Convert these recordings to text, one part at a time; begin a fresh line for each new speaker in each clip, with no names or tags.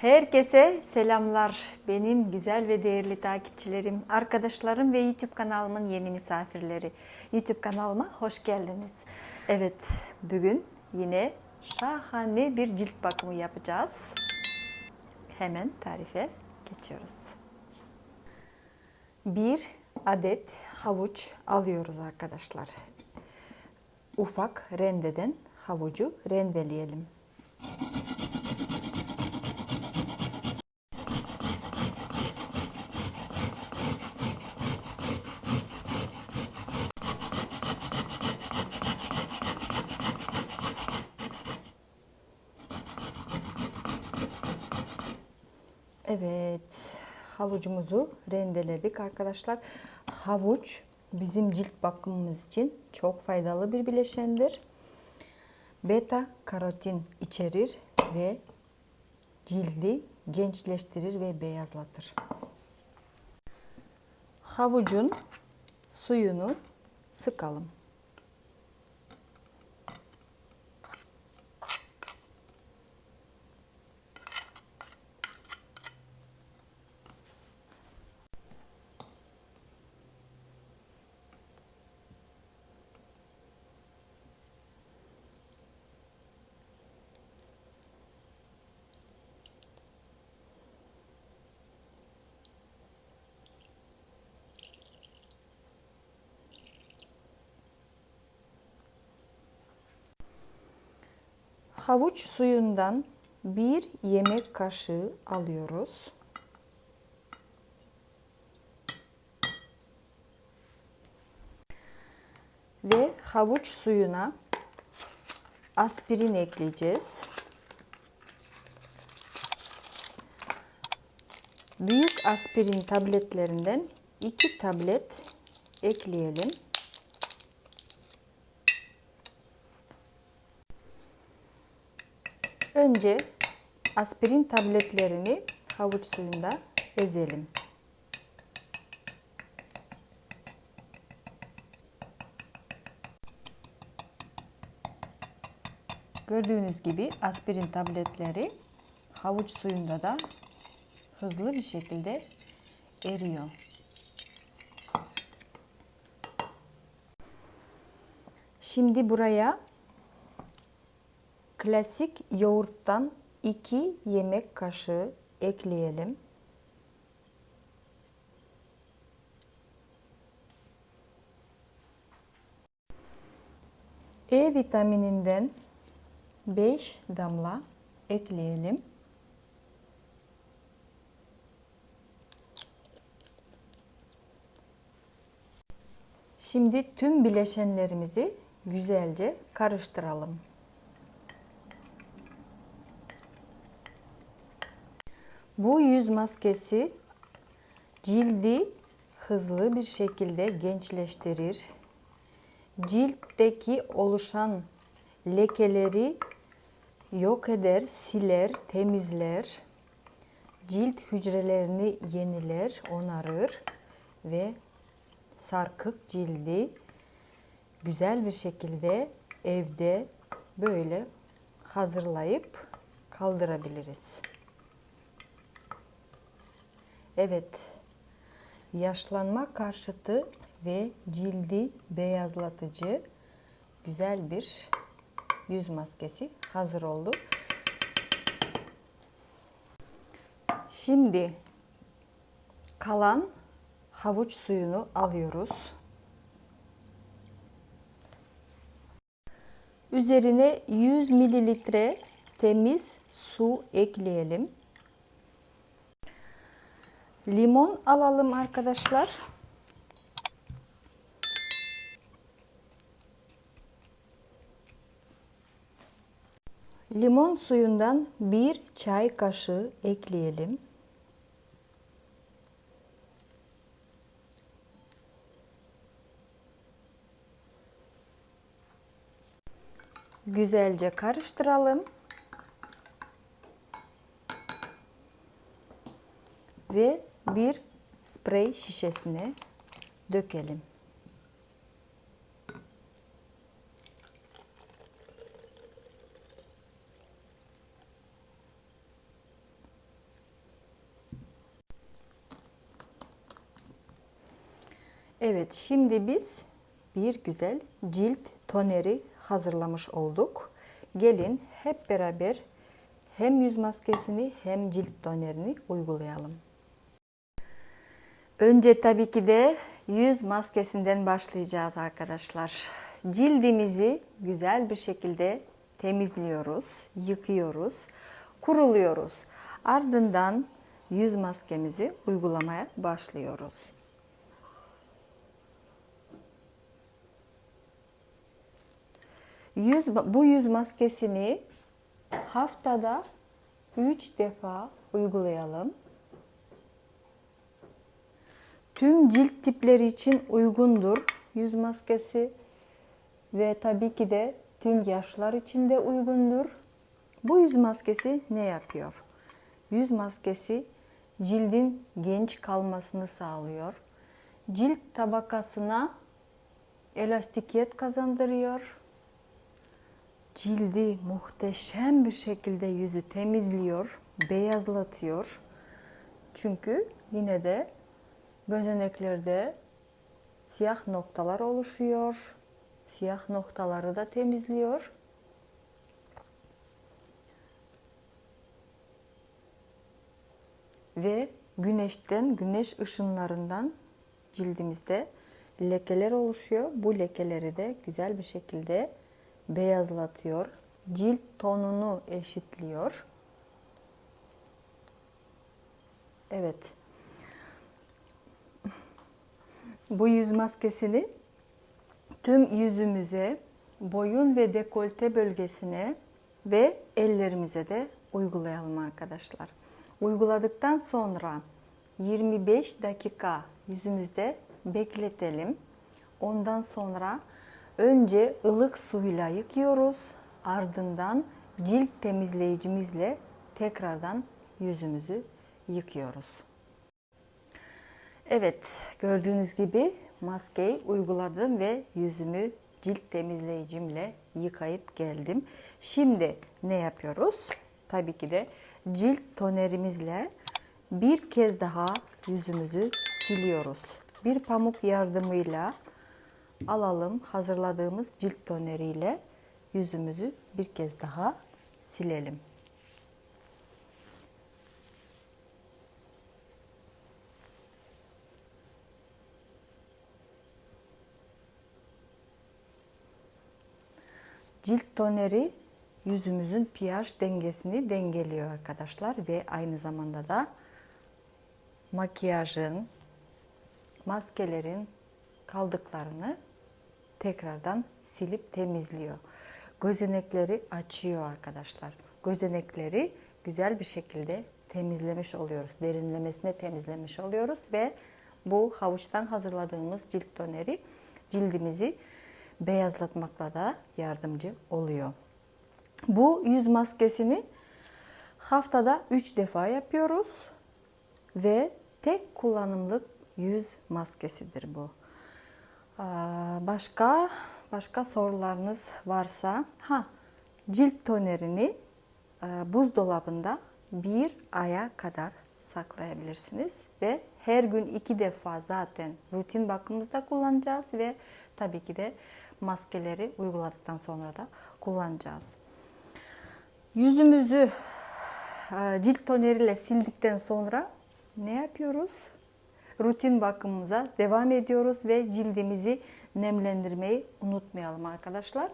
Herkese selamlar. Benim güzel ve değerli takipçilerim, arkadaşlarım ve YouTube kanalımın yeni misafirleri. YouTube kanalıma hoş geldiniz. Evet, bugün yine şahane bir cilt bakımı yapacağız. Hemen tarife geçiyoruz. Bir adet havuç alıyoruz arkadaşlar. Ufak rendeden havucu rendeleyelim. Evet, havucumuzu rendeledik arkadaşlar. Havuç bizim cilt bakımımız için çok faydalı bir bileşendir. Beta karotin içerir ve cildi gençleştirir ve beyazlatır. Havucun suyunu sıkalım. Havuç suyundan bir yemek kaşığı alıyoruz. Ve havuç suyuna aspirin ekleyeceğiz. Büyük aspirin tabletlerinden 2 tablet ekleyelim. Önce aspirin tabletlerini havuç suyunda ezelim. Gördüğünüz gibi aspirin tabletleri havuç suyunda da hızlı bir şekilde eriyor. Şimdi buraya klasik yoğurttan 2 yemek kaşığı ekleyelim. E vitamininden 5 damla ekleyelim. Şimdi tüm bileşenlerimizi güzelce karıştıralım. Bu yüz maskesi cildi hızlı bir şekilde gençleştirir. Ciltteki oluşan lekeleri yok eder, siler, temizler. Cilt hücrelerini yeniler, onarır ve sarkık cildi güzel bir şekilde evde böyle hazırlayıp kaldırabiliriz. Evet, yaşlanma karşıtı ve cildi beyazlatıcı güzel bir yüz maskesi hazır oldu. Şimdi kalan havuç suyunu alıyoruz. Üzerine 100 mililitre temiz su ekleyelim. Limon alalım arkadaşlar. Limon suyundan bir çay kaşığı ekleyelim. Güzelce karıştıralım. Ve bir sprey şişesine dökelim. Evet, şimdi biz bir güzel cilt toneri hazırlamış olduk. Gelin hep beraber hem yüz maskesini hem cilt tonerini uygulayalım. Önce tabii ki de yüz maskesinden başlayacağız arkadaşlar. Cildimizi güzel bir şekilde temizliyoruz, yıkıyoruz, kuruluyoruz. Ardından yüz maskemizi uygulamaya başlıyoruz. Yüz, bu yüz maskesini haftada 3 defa uygulayalım. Tüm cilt tipleri için uygundur yüz maskesi ve tabii ki de tüm yaşlar için de uygundur. Bu yüz maskesi ne yapıyor? Yüz maskesi cildin genç kalmasını sağlıyor. Cilt tabakasına elastikiyet kazandırıyor. Cildi muhteşem bir şekilde yüzü temizliyor, beyazlatıyor. Çünkü yine de gözeneklerde siyah noktalar oluşuyor. Siyah noktaları da temizliyor. Ve güneşten, güneş ışınlarından cildimizde lekeler oluşuyor. Bu lekeleri de güzel bir şekilde beyazlatıyor. Cilt tonunu eşitliyor. Evet. Bu yüz maskesini tüm yüzümüze, boyun ve dekolte bölgesine ve ellerimize de uygulayalım arkadaşlar. Uyguladıktan sonra 25 dakika yüzümüzde bekletelim. Ondan sonra önce ılık suyla yıkıyoruz. Ardından cilt temizleyicimizle tekrardan yüzümüzü yıkıyoruz. Evet, gördüğünüz gibi maskeyi uyguladım ve yüzümü cilt temizleyicimle yıkayıp geldim. Şimdi ne yapıyoruz? Tabii ki de cilt tonerimizle bir kez daha yüzümüzü siliyoruz. Bir pamuk yardımıyla alalım hazırladığımız cilt toneriyle yüzümüzü bir kez daha silelim. Cilt toneri yüzümüzün pH dengesini dengeliyor arkadaşlar ve aynı zamanda da makyajın, maskelerin kaldıklarını tekrardan silip temizliyor. Gözenekleri açıyor arkadaşlar. Gözenekleri güzel bir şekilde temizlemiş oluyoruz. Derinlemesine temizlemiş oluyoruz ve bu havuçtan hazırladığımız cilt toneri cildimizi beyazlatmakla da yardımcı oluyor. Bu yüz maskesini haftada 3 defa yapıyoruz ve tek kullanımlık yüz maskesidir bu. Başka başka sorularınız varsa ha cilt tonerini buzdolabında bir aya kadar saklayabilirsiniz ve her gün iki defa zaten rutin bakımımızda kullanacağız ve tabii ki de maskeleri uyguladıktan sonra da kullanacağız. Yüzümüzü cilt toneriyle sildikten sonra ne yapıyoruz? Rutin bakımımıza devam ediyoruz ve cildimizi nemlendirmeyi unutmayalım arkadaşlar.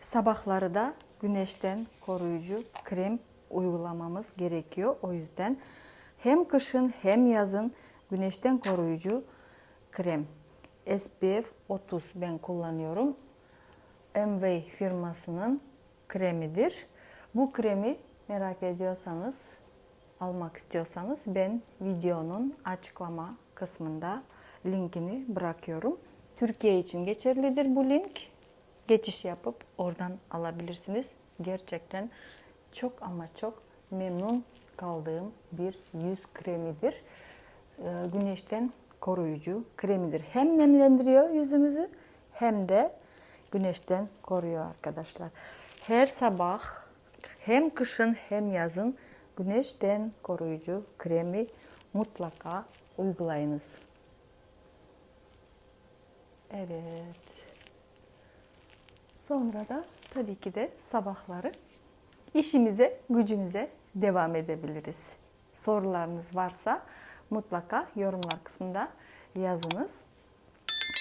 Sabahları da güneşten koruyucu krem uygulamamız gerekiyor. O yüzden hem kışın hem yazın güneşten koruyucu krem SPF 30 ben kullanıyorum. MV firmasının kremidir. Bu kremi merak ediyorsanız, almak istiyorsanız ben videonun açıklama kısmında linkini bırakıyorum. Türkiye için geçerlidir bu link. Geçiş yapıp oradan alabilirsiniz. Gerçekten çok ama çok memnun kaldığım bir yüz kremidir. Güneşten koruyucu kremidir. Hem nemlendiriyor yüzümüzü hem de güneşten koruyor arkadaşlar. Her sabah hem kışın hem yazın güneşten koruyucu kremi mutlaka uygulayınız. Evet. Sonra da tabii ki de sabahları işimize, gücümüze devam edebiliriz. Sorularınız varsa mutlaka yorumlar kısmında yazınız.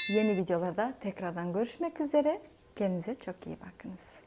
Yeni videolarda tekrardan görüşmek üzere. Kendinize çok iyi bakınız.